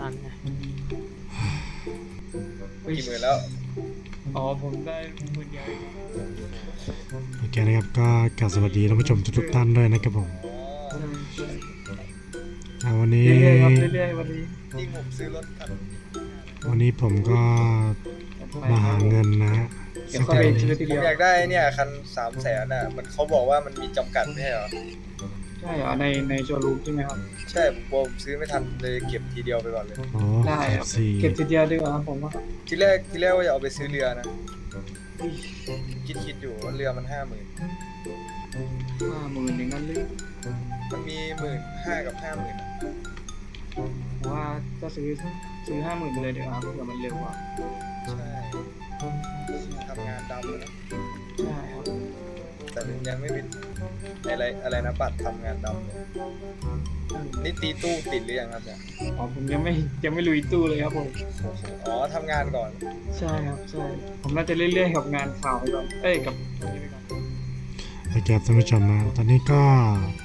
นั่นไงกี่หมื่นแล้ว อ๋อผมได้หมื่นเดียวเองโอเคนะครับก็กราบสวัสดีท่านผู้ชมทุกๆท่านด้วยนะครับผมอ๋ออ่าวันนี้ เรื่อยๆครับเรื่อยๆวันนี้จริงผมซื้อรถคันวันนี้ผมก็มาหาเงินนะฮะเดี๋ยสัวกเข้าไปเดือนทีละทีผเดีมยวอยากได้เนี่ยคันสามแสนอะ มันเขาบอกว่ามันมีจำกัดไม่ใช่เหรอใช่เหรอในในโชว์รูมใช่ไหมครับ ใช่ผมกลัวผมซื้อไม่ทันเลยเก็บทีเดียวไปก่อนเลยโอ้ได้ครับ สี่เก็บทีเดียวดีกว่าครับผมว่าทีแรกทีแรกว่าจะเอาไปซื้อเรือนะ คิดคิดอยู่ว่าเรือมันห้าหมื่นห้าหมื่นอย่างนั้นเลยมันมีหมื่นห้ากับห้าหมื่นผมว่าก็ซื้อซื้อห้าหมื่นไปเลยดีกว่าครับเผื่อมันเร็วกว่าใช่ทำงานดำอะนะใช่ครับ แต่ยังไม่มีอะไรอะไรนะบัตรทำงานดำเลยนี่ตีตู้ติดหรือยังครับเนี่ยอ๋อผมยังไม่ยังไม่ลุยตู้เลยครับผม อ๋อทำงานก่อนใช่ครับใช่ผมน่าจะเรื่อยๆกับงานข่าวไปก่อนเอ้ยกับตรงนี้ไปก่อนโอเคครับท่านผู้ชมนะตอนนี้ก็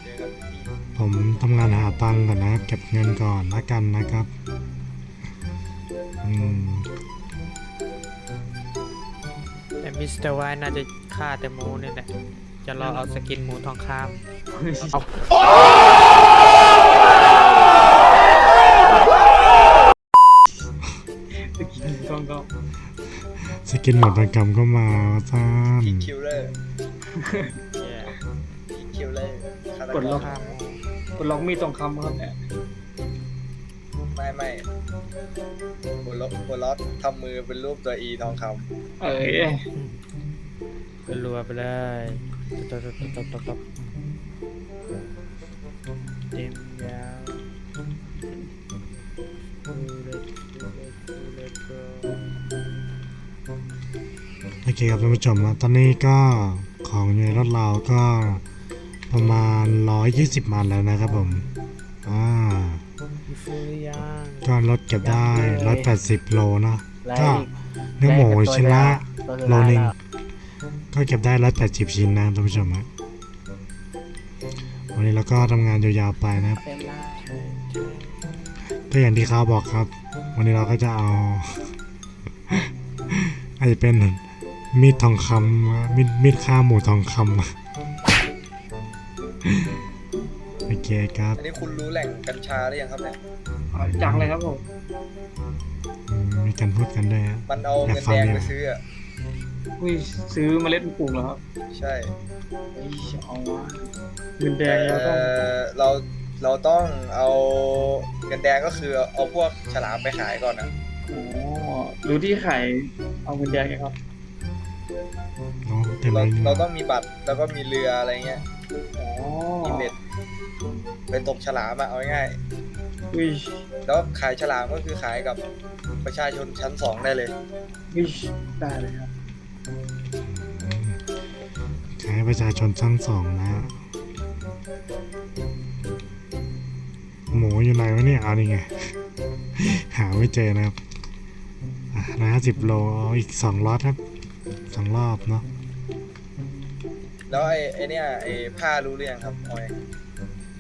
เจอกันที่ผมทำงานหาตังค์ก่อนนะเก็บเงินก่อนละกันนะครับอืมแต่มิสเตอร์ไวท์น่าจะฆ่าแต่หมูนี่แหละ จะรอเอาสกินหมูทองคำเอาสกินกองกองสกินหมดประกรรมก็มาท่านพีคิลเลอร์แย่พีคิลเลอร์ฆาตกดล็อกรกดล็อกมีดตรงคำครับเนี่ยไม่ไม่บนล็อกบนล็อกทำมือเป็นรูปตัวอีทองคเอ้ยเป็นรัวไปเลย ตบตบตบตบตบเต็มยาวดูเลยดูเลยดูเลยก็โอเคครับท่านผู้ชมตอนนี้ก็ของอยู่ในรถเราก็ประมาณ 120 มันแล้วนะครับผมอ่าก็รถเก็บได้ 180 โลเนาะก็เนื้อหมูชิ้นละโลหนึ่ง ก็เก็บได้180ชิ้นนะท่านผู้ชมฮะวันนี้เราก็ทำงานยาวๆไปนะครับเต็มล่างก็อย่างที่เขาบอกครับ วันนี้เราก็จะเอา อาจจะเป็นมีดทองคำมีดมีดฆ่าหมูทองคำโอเคครับำอันนี้คุณรู้แหล่งกัญชาหรือยังครับเนี่ยเอาจังเลยครับผมอืมมีการพูดกันด้วยฮะมันเอาอยากเงินฟังแดงเนี่ยไปซื้ออะ อุ้ยซื้อเมล็ดปลูกเหรอครับใช่เอ้ยเอาวะเงินแดแต่งเราต้องเราเราต้องเอาเงินแดงก็คือเอาพวกฉลามไปขายก่อนอะอ๋อรู้ที่ขายเอาเงินแดงไงครับโอ้เต็มเราเลยนี่เราต้องมีบัตรแล้วก็มีเรืออะไรเงี้ยอ๋อมีเบ็ดไปตกฉลามอะเอาง่ายอุ้ยๆแล้วขายฉลามก็คือขายกับประชาชนชั้นสองได้เลย อุ้ยได้เลยครับ ให้ประชาชนชั้นสองนะ หมูอยู่ไหนวะเนี่ยเอานี่ไง หาไม่เจอนะครับร้อยห้าสิบโลเอาอีกสองรอบครับสองรอบเนาะแล้วไอ้ไอ้เนี่ยไอ้ผ้ารู้หรือยังครับออย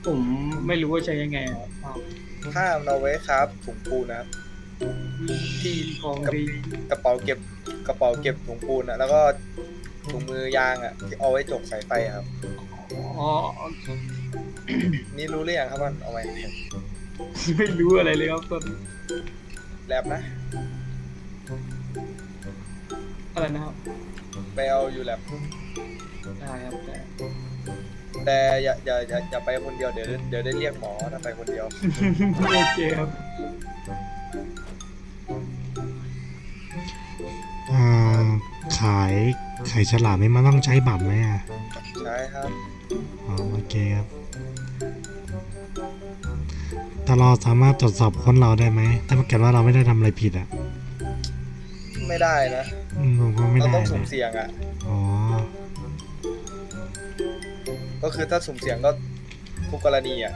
ผมไม่รู้ว่าใช้ยังไงครับอ้าวผ้ามันเอาไว้ครับถุงปูนนะครับที่ของดีกระเป๋าเก็บกระเป๋าเก็บถุงปูนอะแล้วก็ ถุงมือยางอะที่เอาไว้จกสายไฟอะครับ อ๋อนี่รู้หรือยังครับมันเอาไว้ไม่รู้อะไรเลยครับตอนแลบนะ อะไรนะครับ ไปเอาอยู่แลบได้ครับแต่แต่อย่าอย่าอย่าอย่าไปคนเดียวเดี๋ยวเดี๋ยวได้เรียกหมอถ้าไปคนเดียว โอเคครับ อ่าขาย ขายฉลามนี่มันต้องใช้บัตรไหมอะใช่ครับอ๋อโอเคครับแต่เราสามารถตรวจสอบคนเราได้ไหมถ้าเกิดว่าเราไม่ได้ทำอะไรผิดอะไม่ได้นะอืมผมก็ไม่เราได้ต้องสุ่มนะเสี่ยงอะอ๋อก็คือถ้าสุ่มเสี่ยงก็ทุกกรณีอะ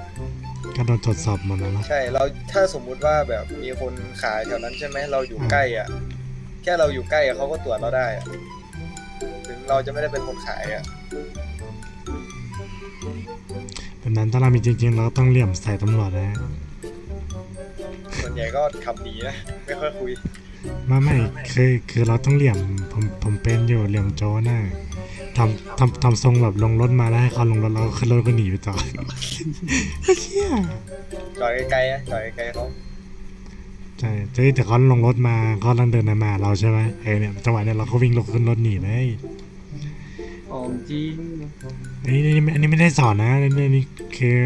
ก็โดนตรวจสอบหมดแล้วเนอะใช่ เราถ้าสมมุติว่าแบบมีคนขายแถวนั้นใช่ไหมเราอยู่อืมใกล้อะแค่เราอยู่ใกล้อะเขาก็ตรวจเราได้อะถึง เราจะไม่ได้เป็นคนขายอะแบบนั้นถ้าเรามีจริงๆเราก็ต้องเหลี่ยมใส่ตำรวจนะฮะเหมือนใหญ่ก็ขับหนีนะไม่ค่อยคุย ไม่ไม่คือคือเราต้องเหลี่ยมผมผมเป็นอยู่เหลี่ยมโจ้น่ะทำทำทำทรงแบบลงรถมาแล้วให้เขาลงรถแล้วก็ขึ้นรถก็หนีไปต่อเฮียจอดไกลๆนะจอดไกลๆเขาใช่แต่แต่เขาลงรถมาเขากำลังเดินมาเราใช่ไหมเออเนี่ยจังหวะเนี่ยเราก็วิ่งลงขึ้นรถหนีเลย ของจริงอันนี้อันนี้อันนี้ไม่ได้สอนนะอันนี้อันนี้คือ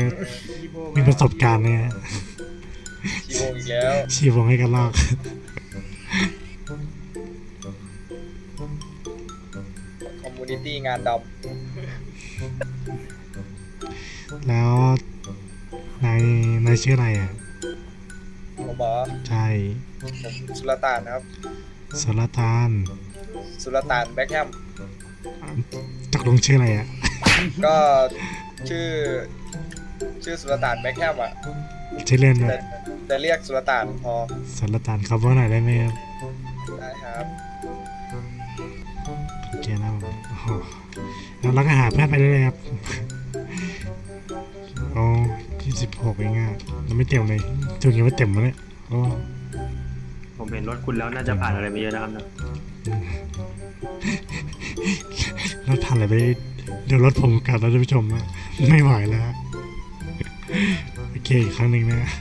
อีโบมีประสบการณ์เนี่ยชีโมงอีกแล้วชีวงให้กันลอกคอมมูนิตี้งานดแล้วนายนายชื่ออะไรอะำผมบอกว่าใช่ผมสุลต่านนะครับสรตาน สุลต่านแบ็คแฮมต กลงชื่ออะไรอะ ก็ชื่อ ชื่อสุลต่านแบ็คแฮมอะชื่อเล่นแต่ว่าแต่เรียกสุลต่านพอสรตานครับว่าหน่อยได้ไหมครับได้ครับโอเคนะผมโอ้โหแล้วเราก็หาเพื่อนไปเรื่อยๆครับโอ้ยี่สิบหกเองอะเราไม่เต็มเลยจุดนี้ว่าเต็มแล้วเนี่ยโอ้ผมเห็นรถคุณแล้วน่าจะผ่านอะไรมาเยอะนะครับนะ รถผ่านอะไรไปเดี๋ยวรถผมกลับแล้วท่านผู้ชมอะไม่ไหวแล้วโอเคอีกครั้งหนึ่งนะ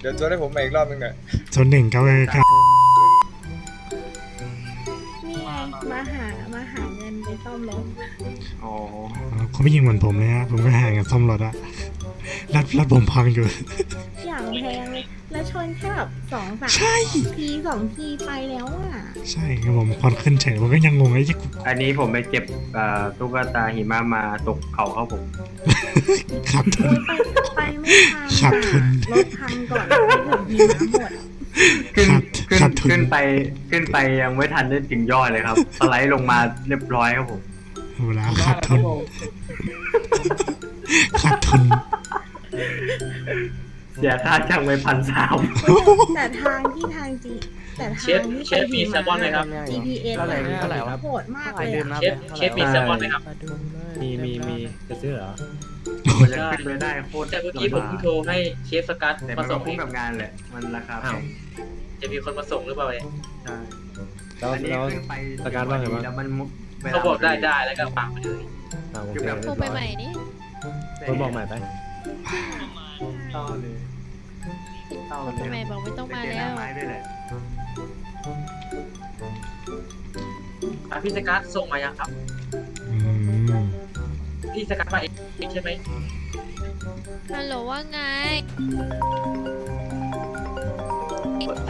เดี๋ยวจดให้ผมมาอีกรอบนึงหน่อยโซนหนึ่งครับครับนี่ไงมาหามาหาเงินไปซ่อมรถอ๋อเขาไม่ยิงเหมือนผมเลยฮะผมก็ห่างกันซ่อมรถอะรถรถผมพังอยู่อย่างแพงเลยแล้วชนแค่แบบสองสามใช่ทีสองทีไปแล้วอะ ใช่ครับผมควันขึ้นเฉยผมก็ยังงงไอ้ที่ อันนี้ผมไปเก็บเอ่อตุ๊กตาหิมะมาตกเขาเขาผมขับทุโอ้นยไปไปไม่ทันขาดทุนอะรถพังก่อนไปถึงหิมะหมด ขึ้นขาดขึ้นขาดทุน ขึ้นไปขึ้นไปยังไม่ทันได้ถึงยอดเลยครับ สไลด์ลงมาเรียบร้อยครับผม เวลาขาดทุนขาดทุน เสียค่าจ้างไปพันสามแต่ทางที่ทางจี แต่ทางเชฟที่เชฟมีแซลมอนไหมครับ GPS เท่าไหร่เท่าไหร่วะ โหดมากเลยอะเชฟเชฟมีแซลมอนไหมครับมาดูเลยมีมีมีจะซื้อเหรอมันจะขึ้นไปได้โคตรแต่เมื่อกี้ผมเพิ่งโทรให้เชฟสกัดแต่มามันก็ส่งคุ้มกับงานแหละมันราคาแพงจะมีคนมาส่งหรือเปล่าเนี่ยใช่แล้วอันนี้แล้วขึ้นไปประกันว่าไงบ้างแล้วมันมุวลเขาบอกได้ได้แล้วก็ปังไปเลยอ่าโอคือเคแบบเรีโทรยบไปร้อยใหม่นี่คนบอกใหม่ไปต่อเลยต่อโทรไปเลยใหม่บอกไม่ต้องมาเป็นแล้ว อะพี่สกัดส่งมายังครับ อืมพี่สกัดมาเองใช่ไหมฮัลโหลว่าไง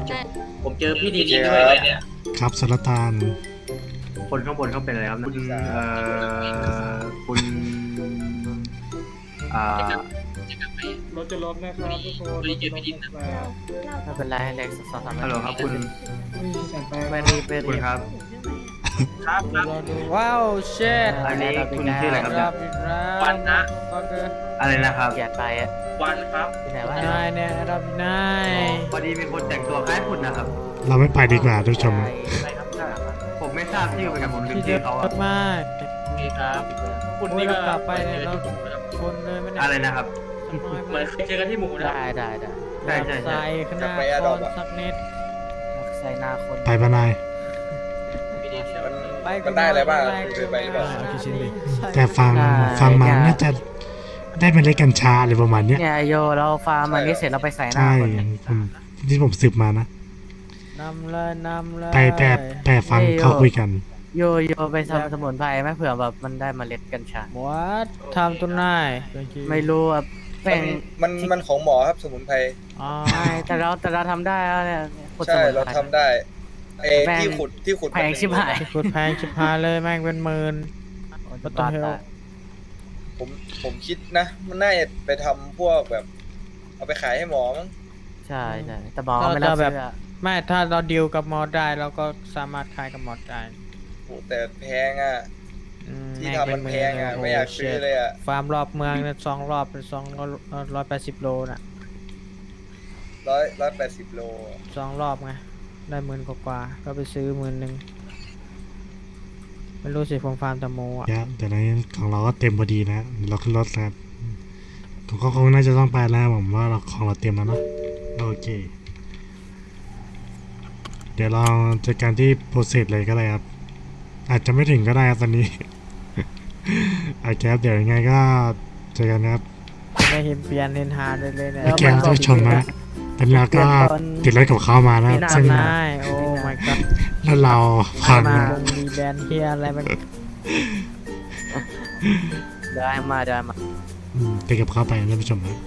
แต่ผมเจอพี่ดีดีด้วยเลยเนี่ย ครับสรตานคนข้างบนเขาเป็นอะไรครับนะคุณเอ่อคุณอ่าจะกลับไป รถจะลบนะครับทุกคนไม่ได้เจอพี่ดินนะเราไม่เป็นไรเล็กสองสามฮัลโหลครับคุณแสนแปดไม่รีบไม่คุรีณบครับ ครับครับรอดูว้าวเช็ดอันนี้คุณชื่ออะไรครับเนี่ยวันนะโอเคอะไรนะครับเกียดไปอะวันครับที่ไหนวะนายเนี่ยรับนายพอดีมีคนแต่งตัวคล้ายคุณนะครับ เราไม่ไปดีกว่าท่านผู้ชมใช่ครับใช่ครับผมไม่ทราบชื่อเหมือนกันผมลืมที่เยชื่ออะเขาอะมากโอเคครับ คุณโอ้ยนี่ก็เรากลับไปเนี่ยเราคนเลยไม่ได้อะไรนะครับ เหมือนเคยเจอกันที่หมูนะได้ได้ได้ใช่ใช่ใช่ใส่ขนาดคนสักนิดใส่หน้าคนไปปะนายพี่ดีใช่ไหมมันมันได้อะไรบ้างเคยไปหรือเปล่าเอากี่ชิ้นดิแต่ฟังฟังมาน่าจะได้เมล็ดกัญชาอะไรประมาณเนี้ยเนี่ยโยเราฟาร์มมันนี้เสร็จเราไปใส่หน้าใช่คนผมที่ผมสืบมานะนำเลยนำเลยแต่แต่แต่ฟังเขาคุยกัน โยโยไปทำสมุนไพรไหมเผื่อแบบมันได้เมล็ดกัญชาวัดทำตัวนายไม่รู้อะ แป้งมันมันของหมอครับสมุนไพรอ๋อแต่เราแต่เราทำได้แล้วเนี่ยขุดสใช่มุนเราไพรทำได้เอแพงที่ขุดที่ขุดแพงชิบหายขุดขุดแพงชิบหายเลยแม่งเป็นหมื่นก็ต้องเฮลผมผมคิดนะ มันน่าจะไปทำพวกแบบ เอาไปขายให้หมอมั้งใช่ใช่แต่หมอไม่รับซื้ออะไม่ถ้าเราดีลกับหมอได้เราก็สามารถขายกับหมอได้โหแต่แพงอะ อืที่แงทำมันแพงอะโโหไม่อยากซื้อเลยอะฟาร์มรอบเมืองเนี่ยสองรอบเป็นสองร้อยแปดสิบโลน่ะร้อยร้อยแปดสิบโลสองรอบไงได้หมื่นกว่าๆก็ไปซื้อหมื่นหนึ่งไม่รู้สิผมฟาร์มแตะโมอะเดี๋ยวแต่ในของเราก็เต็มพอดีนะ เราขึ้นรถแล้วผมก็คงน่าจะต้องไปแล้วผมว่าเราของเราเต็มแล้วเนาะโอเค เดี๋ยวเราจัดการที่โปรเซสเลยก็ได้ครับ อาจจะไม่ถึงก็ได้ครับตอนนี้โอเคครับเดี๋ยวยังไงก็เจอกันครับไม่เห็นเปลี่ยนเห็นหาเลยเลยเนี่ยโอเคครับท่านผู้ชมนะตอนนี้เราก็ติดรถกับเขามาแล้วไม่น่าซึ่งได้โอ้ my god แล้วเราผ่านมามาลงมีแบรนด์เฮียอะไรมันได้มาได้มาอืมติดกับเขาไปท่านผู้ชมนะ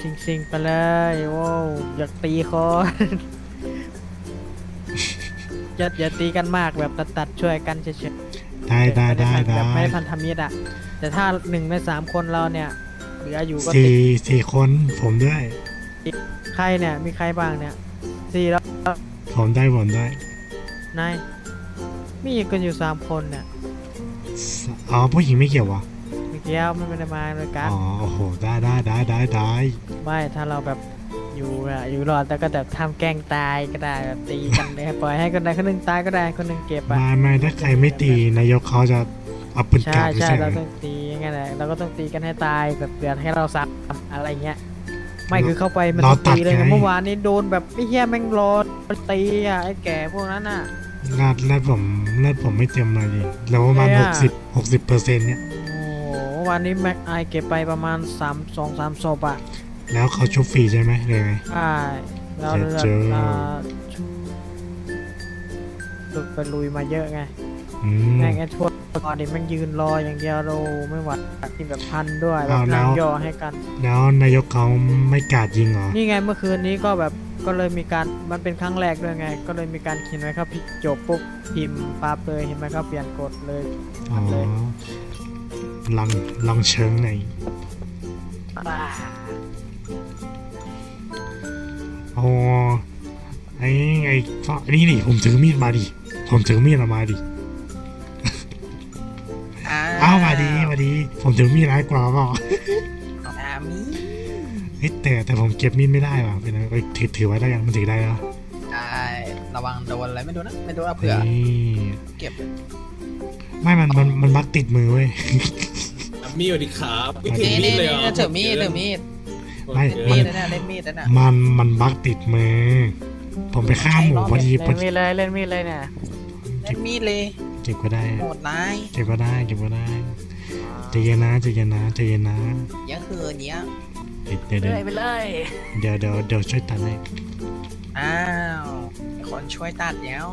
ซิงซิงๆไปเลยโว้วอยากตีคอ อย่าอย่าตีกันมากแบบตัดตัดๆช่วยกันเฉยๆได้ได้ได้ม่ได้แบบไม่ได้พันธมิตรอะ แต่ถ้าหนึ่งในสามคนเราเนี่ยเหลืออยู่ก็ติสี่ดสี่คนผมด้วย ใครเนี่ย มีใครบ้างเนี่ยสี่แล้วผมได้ผมได้นายมีอีกกันอยู่สามคนเนี่ยอ๋อผู้หญิงไม่เกี่ยววะมีเกี้ยวไม่ได้มาด้วยกัน อ๋อโอ้โหได้ได้ได้ได้ได้ไม่ถ้าเราแบบ อยู่อะอยู่รอดแต่ก็แบบทำแกล้งตายก็ได้แบบตีกันเลยปล่อยให้คนใดคนหนึ่งตายก็ได้คนหนึ่งเก็บไปไม่ไม่ถ้าใครไม่ตีนายกเขาจะเอาปืนกใช่ลับไม่ใช่ใช่เหรเราอต้องตีอย่างนั้นแหละเราก็ต้องตีกันให้ตายแบบเดือดให้เราซับอะไรเงี้ย ไม่คือเข้าไปมันต้องตีเลยไงเมื่อวานนี้โดนแบบไอ้เหี้ยแม่งรอตีอะไอ้แก่พวกนั้นอะ ลาดลาดผมลาดผมไม่เต็มเลยดิแล้วประมาณเอ้หยกอะสิบหกสิบเปอร์เซ็นต์เนี่ยโอ้โหวันนี้แม็กไอเก็บไปประมาณ3 2 3ศพอะ แล้วเขาชุบฟรีใช่ไหมเลยไงใช่แล้วเจ็ดเจออ่าหลุดไปลุยมาเยอะไงอืม แม่งไอ้ทั่วก่อนนี้แม่งยืนรออย่างเดียวเราไม่ไหวที่แบบพันด้วยแบอ้าบวแล้นั่งวย่อให้กัน แล้วนายกเขาไม่กราดยิงเหรอ นี่ไงเมื่อคืนนี้ก็แบบก็เลยมีการมันเป็นครั้งแรกด้วยไง ก็เลยมีการเขียนไว้ครับพี่จบปุ๊บพิมพ์ปั๊บเลยเห็นไหมครับเปลี่ยนกฎเลย อ๋อเลยลองลองเชิงหน่อย อ๋อไอ้ไอ้ฟ้านี่นี่ผมถือมีดมาดิผมถือมีดออกมาดิอ้าวมาดีมาดี ผมถือมีดร้ายกว่าเปล่าอามีเฮ้ยแต่แต่ผมเก็บมีดไม่ได้ว่ะเป็นอะไรเอ้ยถือถือไว้ได้ยังมันถือได้แล้วใช่ระวังโดนอะไรไม่โดนนะไม่โดนเอาเผื่อนี่เก็บ ไม่มันมันมันบักติดมือเว้ยมีอยู่ดิครับไม่นี่ถือมีนี่ดเลยนี่เหรอถือมีดถือมีด ไม่มีมันดนะเนี่ยเล่นมีดนะเนี่ยมันมันบักติดมือ ผมไปฆ่าหมูพอดีพเล่อนดีมีดเลยเล่นมีดเลยเนี่ยเล่นมีดเลยเก็บก็ได้ โหดร้ายเก็บก็ได้เก็บก็ได้ใจเย็นนะใจเย็นนะใจเย็นนะยังคือเนี้ยเดี๋ยวเดี๋ยวเลยไปเลยเดี๋ยวเดี๋ยวเดี๋ยวช่วยตัดให้อ้าวมีคนช่วยตัดแล้ว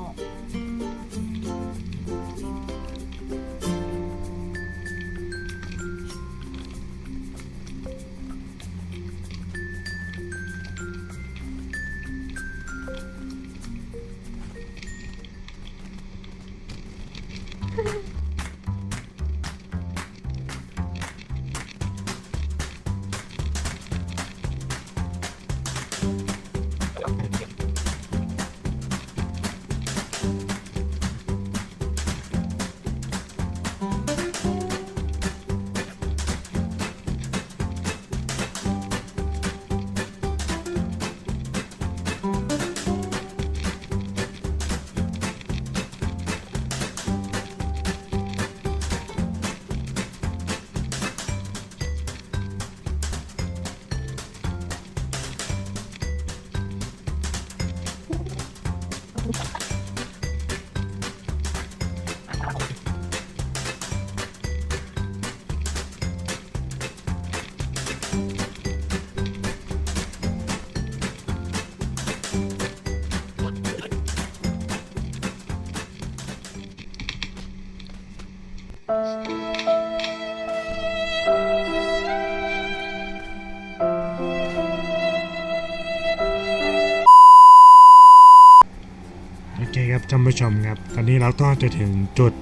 โอเคครับท่านผู้ชมครับ ตอนนี้เราก็จะถึงจุด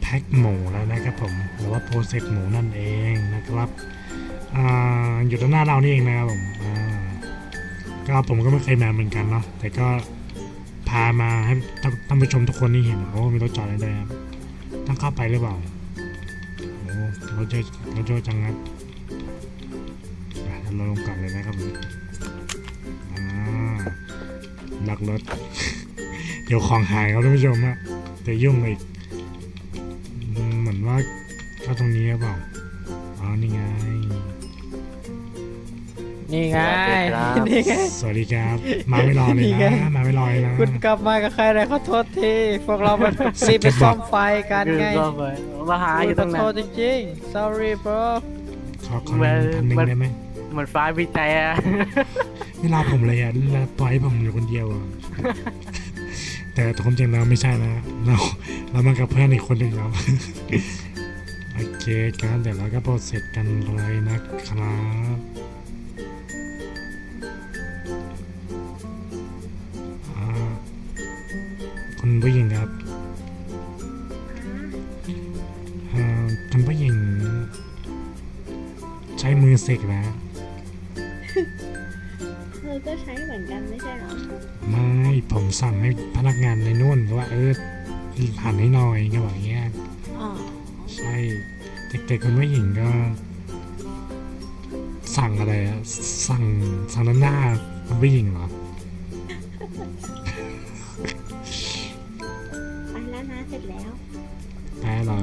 แพ็คหมูแล้วนะครับผม หรือว่าโปรเซสหมูนั่นเองนะครับออยู่ด้านหน้าเรานี่เองนะครับผมก็ผมก็ไม่เคยมาเหมือนกันเนาะ แต่ก็พามาให้ท่านผู้ชมทุกคนนี่เห็นโอ้มีรถจอดอะได้วยครับ ต้องเข้าไปหรือเปล่าโอ้รถเยอรถเยอะจังครับอะเดี๋ยวเราลงก่อนเลยนะครับผมอ่าลักรถ ดี๋ยวของหายครับท่านผู้ชมอะจะยุ่งอีกอืมเหมือนว่าเข้าตรงนี้หรือเปล่าอ๋อนี่ไง นี่ไงสวัสดีครับนี่ไง สวัสดีครับ มาไม่รอเลยนี่ไงนะมาไม่รอเลยนะคุณกลับมากับใครเลยขอโทษทีพวกเรามันซีไปซ่อมไฟกันคือไงก็ไปมาหาอยู่ตรงขนั้อนโทษจริงๆ sorry bro ขอขอเงินพันหนึ่งได้ไหมเหมือนฟ้าวิจัยอะไม่รอผมเลยอะแล้วปล่อยให้ผมอยู่คนเดียวอะ แต่ความจริงแล้วไม่ใช่นะเราเรามากับเพื่อนอีกคนหนึ่งครับโอเคครับเดี๋ยวเราก็โปรเซสกันเลยนะครับคุณผู้หญิงครับอ่าคุณผู้หญิง ใช้มือเสกแล้ว อก็ใช้เหมือนกันไม่ใช่เหรอ ไม่ผมสั่งให้พนักงานในนู่นว่าเออผ่านให้หน่อยก็บอกอย่างเงี้ยอ๋อใช่เด็กๆคนผู้หญิงก็ สั่งอะไรอะสั่งสั่งน้ำหน้าคนผู้หญิงเหรอไปแล้วนะเสร็จแล้วแพ้เหรอ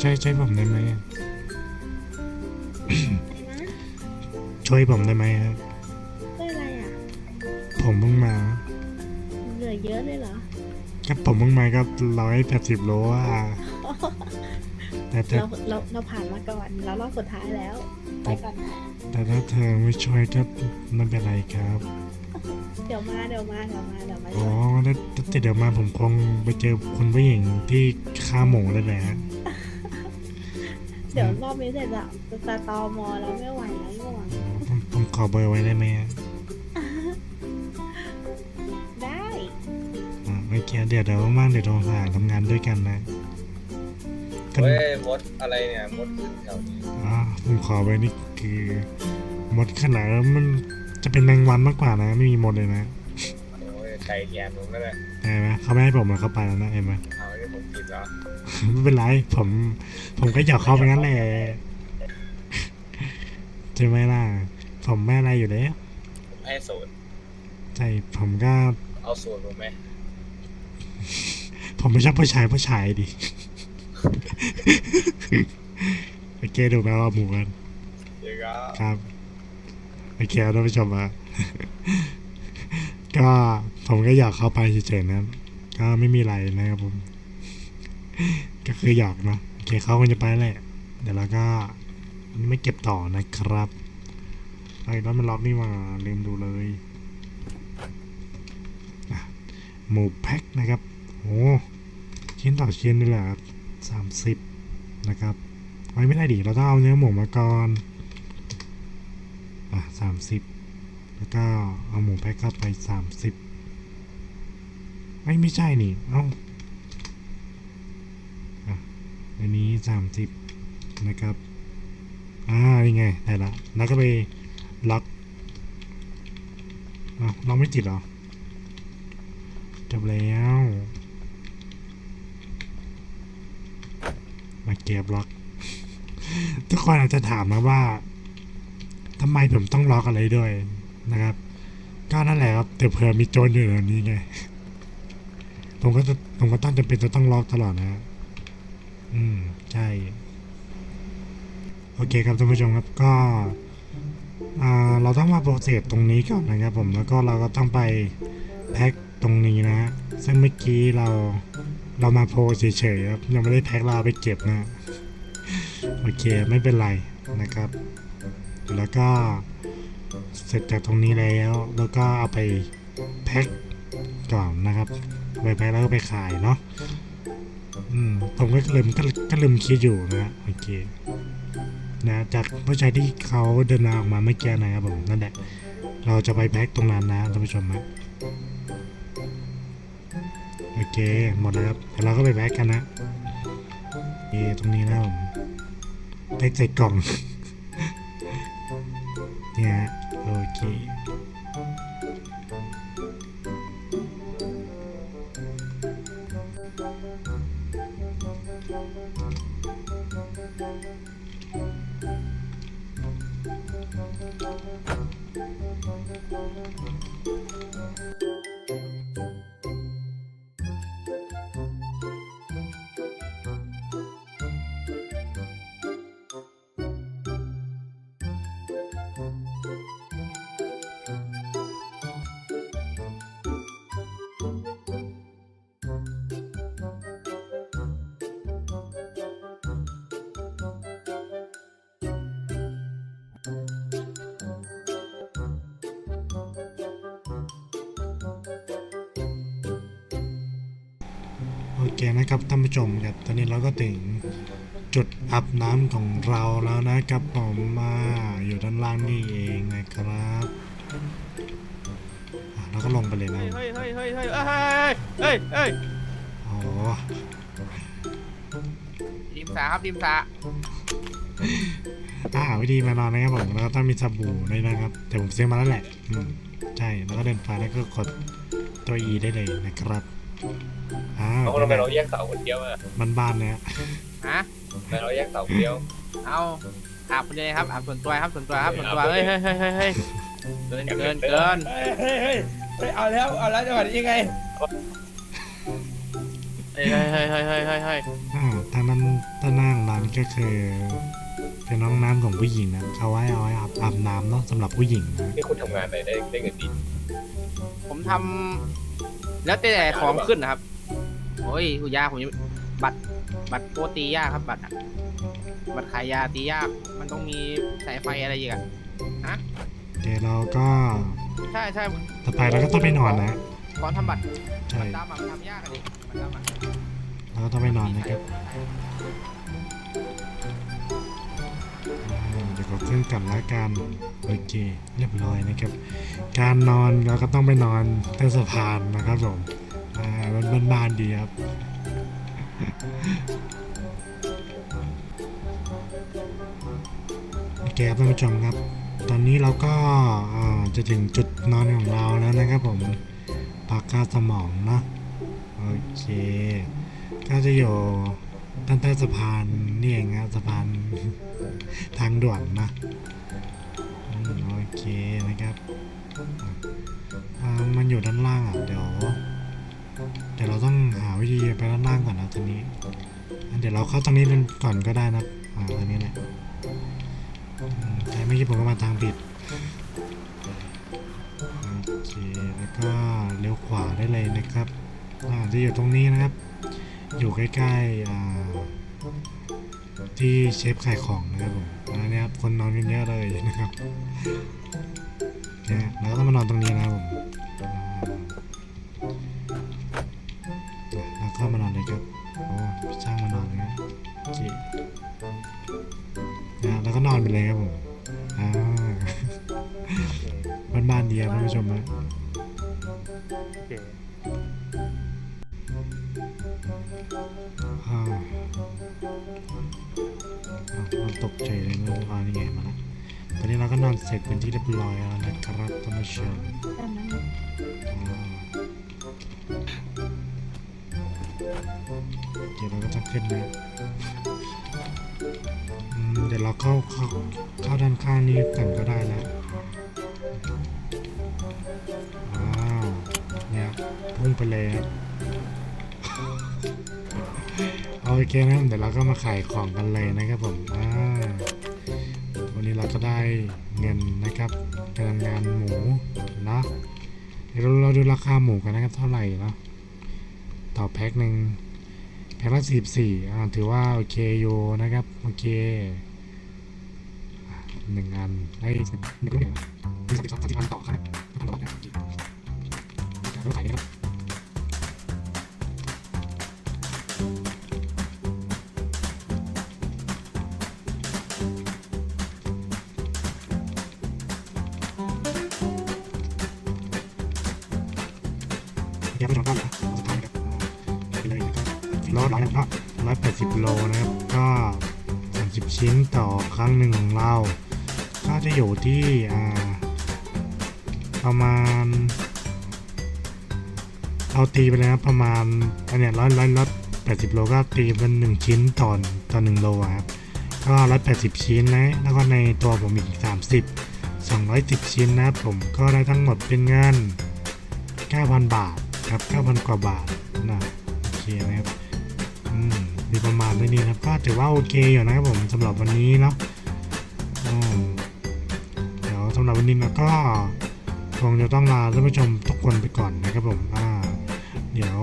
ช่วยช่วยผมได้ไหมอะไปนะช่วยผมได้ไหมครับ ผมเพิ่งมา เหลือเยอะเลยเหรอก็ผมเพิ่งมาก็ร้อยแปดสิบโลอะแต่แต่เราเราเราผ่านมาก่อนแล้วรอบสุดท้ายแล้ว ไปก่อนนะแต่ถ้าเธอไม่ช่วยก็ไม่เป็นไรครับ เดี๋ยวมาเดี๋ยวมาเดี๋ยวมาเดี๋ยวมาอ๋อแล้วแต่เดี๋ยวมาผมคงไปเจอคนผู้หญิงที่ฆ่าหมูแล้วแหละเดี๋ยวรอบนี้เสร็จอะจะตาตอมอแล้วไม่ไหวแล้วง่วงผมผมขอเบอร์ไว้ได้ไหม อ่าโอเคเดี๋ยวเดี๋ยวว่างๆเดี๋ยวเราหาทำงานด้วยกันนะก็เฮ้ยมดอะไรเนี่ยมดขึ้นแถวนี้อ่าผมขอไว้นี่คือมดขนาดมันจะเป็นแมงวันมากกว่านะ ไม่มีมดเลยนะโอ้ยไก่แกนผมก็เลยเห็นไหมเขาไม่ให้ผมมาเข้าไปแล้วนะเห็นไหมเอาที่ผมผิดแล้วไม่เป็นไรผม ผมก็อยากเข้าไปงั้นแหละใช่ไหมล่ะผมไม่อะไรอยู่แล้วผมให้ศูนย์ใช่ผมก็เอาศูนย์ผมไหม ผมไม่ชอบผู้ชายผู้ชายดิโอเคดูแปลว่าหมูกันเดี๋ยวก็ครับโอเคครับท่านผู้ชมอะก็ผมก็อยากเข้าไปเฉยๆนะครับก็ไม่มีอะไรนะครับผม ก็คืออยากเนอะโอเคเขาคงจะไปแหละ เดี๋ยวเราก็อันนี้ไม่เก็บต่อนะครับไอ้รถมันล็อกนี่มาลืมดูเลยอะหมูแพ็คนะครับโอ้ ชิ้นต่อชิ้นนี่แหละสามสิบนะครับไว้ไม่ได้ดิเราต้องเอาเนื้อหมูมาก่อนอะสามสิบแล้วก็เอาหมูแพ็คเข้าไปสามสิบไม่ไม่ใช่นี่ เอาอะอันนี้สามสิบนะครับอ่านี่ไงได้ละแล้วก็ไปล็อกอะล็อกไม่ติดเหรอจบแล้ว มาเก็บล็อก ทุกคนอาจจะถามนะว่าทำไมผมต้องล็อกอะไรด้วยนะครับ ก็นั่นแหละครับแต่เผื่อมีโจรอยู่แถวนี้ไง ผมก็จะผมก็ต้องจำเป็นจะต้องล็อกตลอดนะฮะอืม ใช่ โอเคครับท่านผู้ชมครับก็เราต้องมาโปรเซสตรงนี้ก่อนนะครับผมแล้วก็เราก็ต้องไปแพ็คตรงนี้นะ ซึ่งเมื่อกี้เรา เรามาโพสเฉยๆครับยังไม่ได้แพ็คเราไปเก็บนะโอเคไม่เป็นไรนะครับ แล้วก็เสร็จจากตรงนี้แล้วแล้วก็เอาไปแพ็คก่อนนะครับไปแพ็คแล้วก็ไปขายเนาะผมก็ลืมก็กลืมคิดอยู่นะโอเคนะจากผู้ชายที่เขาเดินทางออกมาเมื่อกี้นะครับผมนั่นแหละเราจะไปแพ็คตรงนั้นนะท่านผู้ชมนะ เคหมดแล้วครับเดี๋ยวเราก็ไปแพ็กกันนะเอตรงนี้นะผมแพ็คใส่กล่อง เนี่ยโอเค เคนะครับท่านผู้ชมครับตอนนี้เราก็ถึงจุดอาบน้ำของเราแล้วนะครับผมมาอยู่ด้านล่างนี่เองนะครับอะเราก็ลงไปเลยนะเฮ้ยเฮ้ยเฮ้ยเฮ้ยเฮ้ยเฮ้ยเฮ้ยอ๋อทีมสาครับทีมสาถ้าหาวิธีมานอนนะครับผมแล้วก็ต้องมีสบู่ด้วยนะครับ แต่ผมซื้อมาแล้วแหละอืมใช่แล้วก็เดินไปแล้วก็กดตัว E ได้เลยนะครับ อ้าวเอาทำไมเราแยกเสาคนเดียวอะมันบ้านๆเนี่ย ฮะ ทำไมเราแยกเสาคนเดียว เอาอาบคนเดียวครับอาบส่วนตัวครับส่วนตัวครับส่วนตัวเฮ้ยเฮ้ยเฮ้ยเฮ้ยเฮ้ยเกินเกินเกินเฮ้ยเฮ้ยเฮ้ยเฮ้ยเอาแล้วเอาแล้วจังหวะนี้ยังไงเฮ้ยเฮ้ยเฮ้ยเฮ้ยเฮ้ยเฮ้ยเฮ้ยอ่าทางนั้นด้านหน้าของร้านก็คือเป็นห้องน้ำของผู้หญิงนะเขาไว้เอาไว้อาบอาบน้ำเนาะสำหรับผู้หญิงนะนี่คุณทำงานไหนได้ได้เงินดีผมทำ แล้วแต่ของขึ้นนะครับ โอ้ยคุณยาผมยังบัตรบัตรโปรตียากครับบัตรอะบัตรขายยาตียาก มันต้องมีสายไฟอะไรอีกอะเดี๋ยวเราก็ใช่ใช่ต่อไปเราก็ต้องไปนอนนะก่อนทำบัตรใช่บัตรดำอะมันทำยากอะดิบัตรดำอะเราก็ต้องไปนอนนะครับ อ่าเดี๋ยวก็ขึ้นกันละกันโอเคเรียบร้อยนะครับ การนอนเราก็ต้องไปนอนใต้สะพานนะครับผมอ่ามันบ้านๆดีครับโอเคครับท่านผู้ชมครับ ตอนนี้เราก็จะถึงจุดนอนของเราแล้วนะครับผมปากกาสมองนะโอเค ก็จะอยู่ ด้านใต้สะพานนี่เองครับสะพานทางด่วนนะโอเคนะครับมันอยู่ด้านล่างอะเดี๋ยวเดี๋ยวเราต้องหาวิธีไปด้านล่างก่อนนะตอนนี้เดี๋ยวเราเข้าตรงนี้กันก่อนก็ได้นะอ่าตรงนี้แหละแต่เมื่อกี้ผมก็มาทางผิดโอเคแล้วก็เลี้ยวขวาได้เลยนะครับอ่าจะอยู่ตรงนี้นะครับ อยู่ใกล้ๆอ่า ที่เชฟขายของนะครับผมอันนี้ครับคนนอนกันเยอะเลยนะครับเนี่ยเราก็ต้องมานอนตรงนี้นะครับผมอ่าอะแล้วก็มานอนเลยครับโอ้พี่ช่างมานอนเลยครับโอเคนะแล้วก็นอนไปเลยครับผมอ่าบ้านๆดีครับท่านผู้ชมนะ ตกใจเลยเมื่อวานนี่ไงมาละตอนนี้เราก็นอนเสร็จเป็นที่เรียบร้อยแล้วนะครับท่านผู้ชมตอนนั้นอ่าเดี๋ยวเราก็จะขึ้นนะเดี๋ยวเราเข้าเข้าเข้าด้านข้างนี้กันก็ได้นะอ้าวเนี่ยพุ่งไปเลยโอเคนะครับเดี๋ยวเราก็มาขายของกันเลยนะครับผมอ่า วันนี้เราได้เงินนะครับการทำงานหมูนะเดี๋ยวเราเราดูราคาหมูกันนะครับเท่าไหร่เนาะต่อแพ็คหนึ่งแพ็คละสิบสี่อ่าถือว่าโอเคอยู่นะครับโอเคหนึ่งอันได้สิบหนึ่งสิบสองสามสิบอันต่อครับต่อนะครับก็ขายนะครับ โลนะครับ ก็สามสิบชิ้นต่อครั้งหนึ่งของเรา ก็จะอยู่ที่ประมาณ เอาตีไปเลยนะประมาณอันเนี้ยร้อยร้อยร้อยแปดสิบโลก็ตีเป็นหนึ่งชิ้นต่อต่อหนึ่งโลครับ ก็ร้อยแปดสิบชิ้นนะ แล้วก็ในตัวผมอีกสามสิบสองร้อยสิบชิ้นนะผมก็ได้ทั้งหมดเป็นเงิน9,000บาทครับ9,000กว่าบาทนะโอเคนะครับ มีประมาณนี้นะครับ ก็ถือว่าโอเคอยู่นะครับผมสำหรับวันนี้เนาะเดี๋ยวสำหรับวันนี้เราก็คงจะต้องลาท่านผู้ชมทุกคนไปก่อนนะครับผมอ่าเดี๋ยว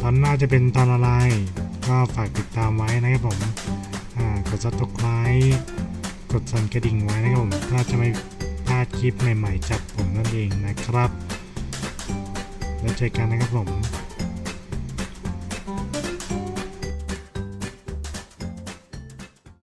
ตอนหน้าจะเป็นตอนอะไร ก็ฝากติดตามไว้นะครับผมอ่ากด subscribe กดสั่นกระดิ่งไว้นะครับผมถ้าจะไม่พลาดคลิปใหม่ๆจากผมนั่นเองนะครับ แล้วเจอกันนะครับผม